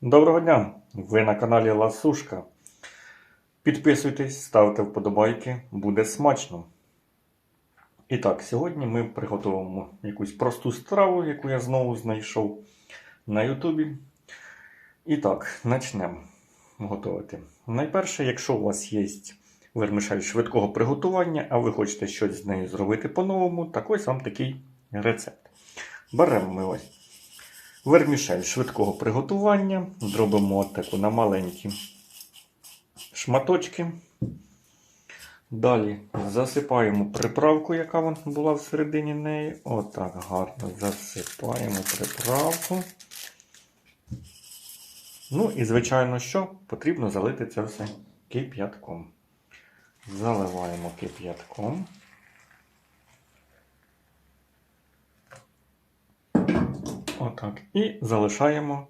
Доброго дня! Ви на каналі Ласушка. Підписуйтесь, ставте вподобайки, буде смачно. І так, сьогодні ми приготуємо якусь просту страву, яку я знову знайшов на Ютубі. І так, почнемо готувати. Найперше, якщо у вас є вермишель швидкого приготування, а ви хочете щось з нею зробити по-новому, так ось вам такий рецепт. Беремо ми ось вермішель швидкого приготування. Зробимо таку на маленькі шматочки. Далі засипаємо приправку, яка була всередині неї. Отак гарно засипаємо приправку. Ну і, звичайно, що потрібно залити це все кип'ятком. Заливаємо кип'ятком. Отак. І залишаємо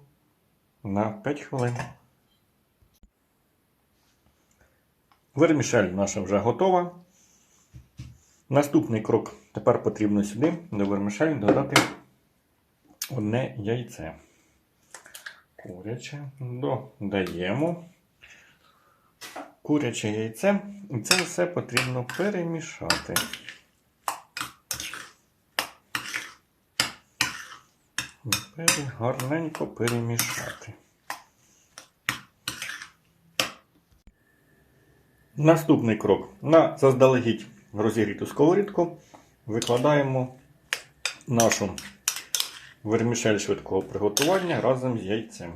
на 5 хвилин. Вермішель наша вже готова. Наступний крок. Тепер потрібно сюди до вермішелі додати одне яйце. Куряче додаємо. Куряче яйце. І це все потрібно перемішати. Тепер гарненько перемішати. Наступний крок. На заздалегідь розігріту сковорідку викладаємо нашу вермішель швидкого приготування разом з яйцем.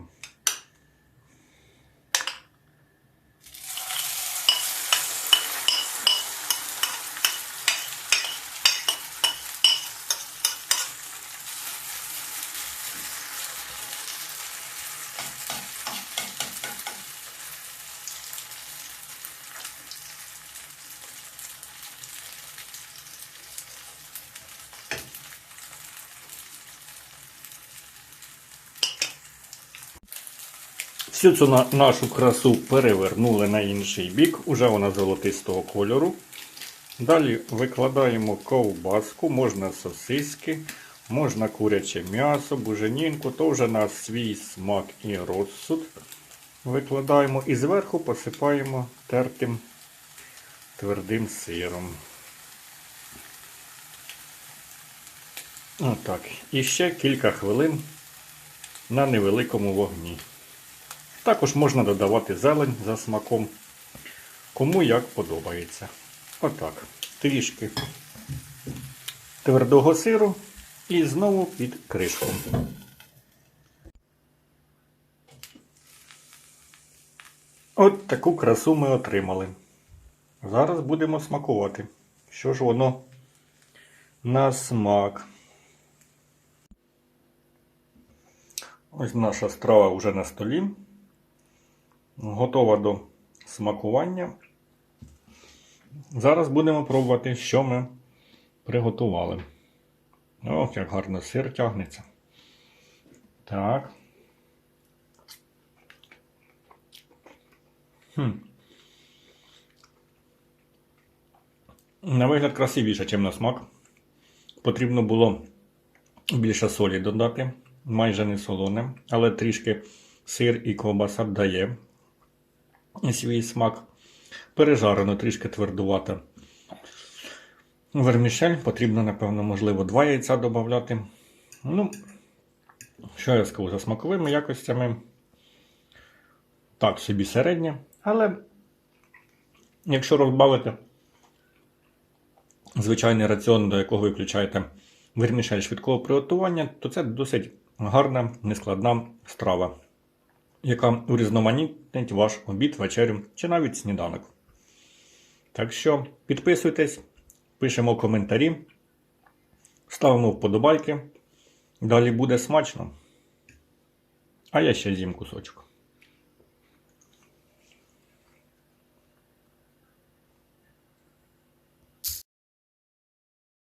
Всю цю на- нашу красу перевернули на інший бік, уже вона золотистого кольору. Далі викладаємо ковбаску, можна сосиски, можна куряче м'ясо, буженінку, то вже на свій смак і розсуд. Викладаємо і зверху посипаємо тертим твердим сиром. Отак. І ще кілька хвилин на невеликому вогні. Також можна додавати зелень за смаком, кому як подобається. Отак. Трішки твердого сиру і знову під кришку. От таку красу ми отримали. Зараз будемо смакувати. Що ж воно на смак. Ось наша страва вже на столі. Готова до смакування. Зараз будемо пробувати, що ми приготували. Ох, як гарно сир тягнеться. Так. Хм. На вигляд красивіше, ніж на смак. Потрібно було більше солі додати, майже не солоне, але трішки сир і ковбаса дає свій смак. Пережарено, трішки твердувата. Вермішель потрібно, напевно, можливо, два яйця додати. Ну, що я скажу, за смаковими якостями. Так, собі середнє. Але якщо розбавити звичайний раціон, до якого ви включаєте вермішель швидкого приготування, то це досить гарна, нескладна страва, яка урізноманітнить ваш обід, вечерю чи навіть сніданок. Так що підписуйтесь, пишемо коментарі, ставимо вподобайки. Далі буде смачно. А я ще з'їм кусочок.